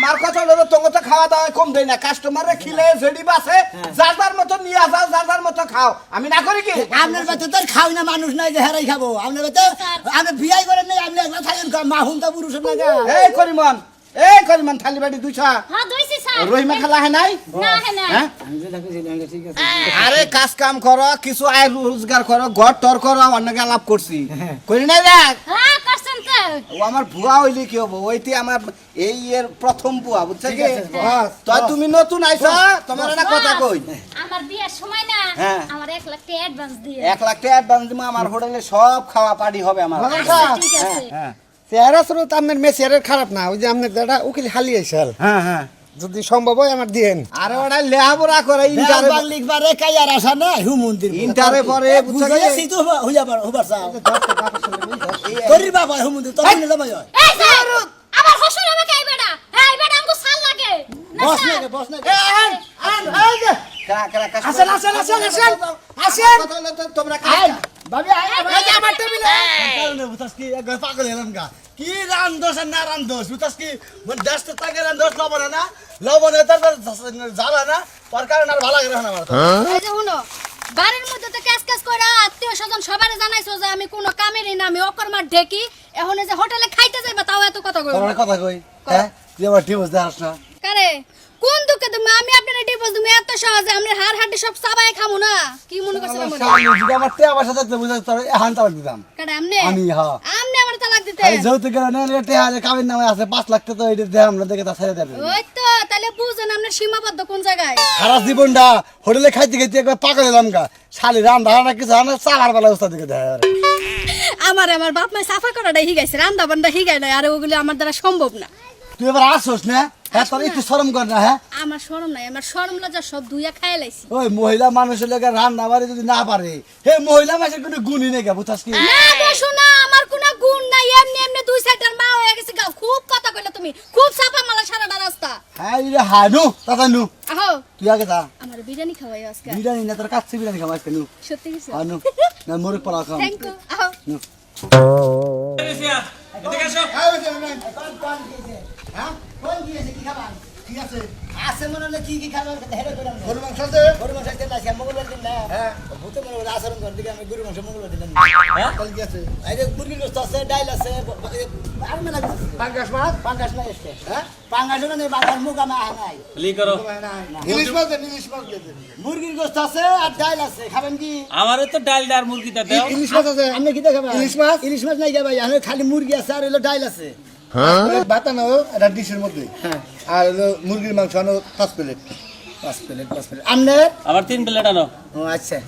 আমার কথা হলো তোমাকে তো খাওয়া দাওয়া কম দেয় না। কাস্টমারে খিলে জেডি বাসে যার যার মতো নিয়ে যাও যার যার মতো খাও। আমি না করি কি? আপনার বাচ্চা তো আর খাওই না মানুষ নাই যে হেরাই খাব। আপনার বাচ্চা আপনি বিয়াই করেন নাই আপনি একলা থাকেন মাহুন তা পুরুষ না এই করিমন এই করিমন থালি বাড়ি দুইছা হ্যাঁ দইছি স্যার। রহিমা খালা হে নাই? না হ্যাঁ না হ্যাঁ? আমি যে থাকি সেটা ঠিক আছে। আরে কাজ কাম করো কিছু আয় রোজগার করো ঘর টর করো অন্যকে আলাপ করছি। করি নাই দেখ হ্যাঁ। তো ও আমার ভুয়া হইলে কি হব? ওইটি আমার এই এর প্রথম ভুয়া বুঝছে কি? আছে, তো তুমি নতুন আইছো তোমার না কথা কই। আমার বিয়ের সময় না হ্যাঁ। আমার এক লাখ টাকা অ্যাডভান্স দিয়ে। এক লাখ টাকা অ্যাডভান্স দিমা আমার হোটেলে সব খাওয়া পার্টি হবে আমার। আচ্ছা, ঠিক আছে। হ্যাঁ চেহারা স্রোত মেয়ে খারাপ না ওই যে আপনার দাদা উকিল হালি আইসাল হ্যাঁ হ্যাঁ। যদি সম্ভব হয় আমার দিয়েন আরে ওটা লেহাপড়া করে ইন্টারে লিখবারে কাইয়ার আসা না হু মন্দির ইন্টারে পরে বুঝছ কি? তো হইয়া পার হবার চাও তোরির বাবা হু মন্দির নিয়ে যাবাই হয় এই স্যার আবার হসুর আমাকে এই বেটা এই বেটা আমগো সাল লাগে না বস না বস না কারা কারা কাজ আসেন, আসেন, আসেন, আসেন, আসেন। তো তোমরা ভাবি আয় আমার টেবিলে কারণে বুঝাস কি একবার পাগল হলাম গা কি রান দোষ আর না রান দোষ বুঝাস কি? মানে দেশ তো তাকে রান দোষ লবণ না লবণ তারপর জ্বালা না? তোর কারণে আর ভালো লাগে না আমার তো। এই যে শুনো বাড়ির মধ্যে তো কাজ কাজ করে আত্মীয় স্বজন সবারে জানাইছো যে আমি কোনো কামেরই না আমি অকর্মার ঢেকি। এখন যে হোটেলে খাইতে যাইবা তাও এত কথা কই তোমার কথা কই? হ্যাঁ? তুই আমার ঠিক বুঝতে পারছ না? কারে? কোন দুঃখে তুমি? আমি আপনার ডিভোর্স তুমি এত সহজে আমরা হাড় হাড়ি সব সাবাই খামু না? কি মনে করছিলাম আমার আমার তে আমার সাথে বুঝে তোর এখন তালাক দিতাম। কারে আমনে আমি, হ্যাঁ। আমনে আমার তালাক দিতে এই যৌতুক কাবির নামে আছে পাঁচ লাখ তো এটা আমরা দেখে তা ছেড়ে দেবে। ওই তো তাহলে বুঝেন সীমাবদ্ধ কোন জায়গায়। সারা জীবনটা হোটেলে খাইতে খাইতে একবার পাগল এলাম গা। শালি রান্না কিছু রান্না চালার বেলা দিকে দেয় আমার আমার বাপ মাই সাফা করাটা হিগাইছে হিগাই আর ওগুলো আমার দ্বারা সম্ভব না। তুই এবার আসোস না? হ্যাঁ তোর একটু শরম কর না হ্যাঁ? আমার শরম নাই আমার শরম লজ্জা সব দুইয়া খাই লাইছি। ওই মহিলা মানুষের লোকে রান্না বাড়ি যদি না পারে হে মহিলা মানুষের কোনো গুণই নেই গা বুঝাস কি না আমার কোনো গুণ নাই এমনি এমনি দুই সাইডের মা হয়ে গেছে গা। খুব কথা কইলে তুমি খুব সাফা মালা সারাটা রাস্তা হ্যাঁ রে হ্যাঁ নু নু। আহো। তুই আগে যা। আমার বিরিয়ানি খাওয়াই আজকে। বিরিয়ানি না তোর কাছে বিরিয়ানি খাওয়া আজকে নু। সত্যি কিছু আর নু। না মুরগ পোলাও খাও থ্যাংক ইউ আহো। নু। আছে। মনে হলে কি কি খাবার? হেরে করে আমরা গরু মাংস আছে? গরু মাংস খেতে আসি মঙ্গলবার দিন না। হ্যাঁ। ভূতে মনে হলে আচরণ দিকে আমি গরু মাংস মঙ্গলবার দিন কি আছে গোস্ত আছে আছে আর মেলা কিছু পাঙ্গাস মাছ? পাঙ্গাস না এসছে। হ্যাঁ? পাঙ্গাস না নেই বাংলার মুখ আমি আহ নাই লি করো ইলিশ মাছ দেন ইলিশ মাছ দেন। মুরগির গোস্ত আছে আর ডাইল আছে খাবেন কি? আমারও তো ডাল ডার মুরগিটা দাও। ইলিশ মাছ আছে। আপনি কি দেখাবেন? ইলিশ মাছ? ইলিশ মাছ নাই ভাই আমি খালি মুরগি আছে আর হলো আছে। বাতানো এটা ডিশের মধ্যে। আর হলো মুরগির মাংস আনো পাঁচ প্লেট। পাঁচ প্লেট পাঁচ প্লেট। আপনার আমার তিন প্লেট আনো। ও আচ্ছা।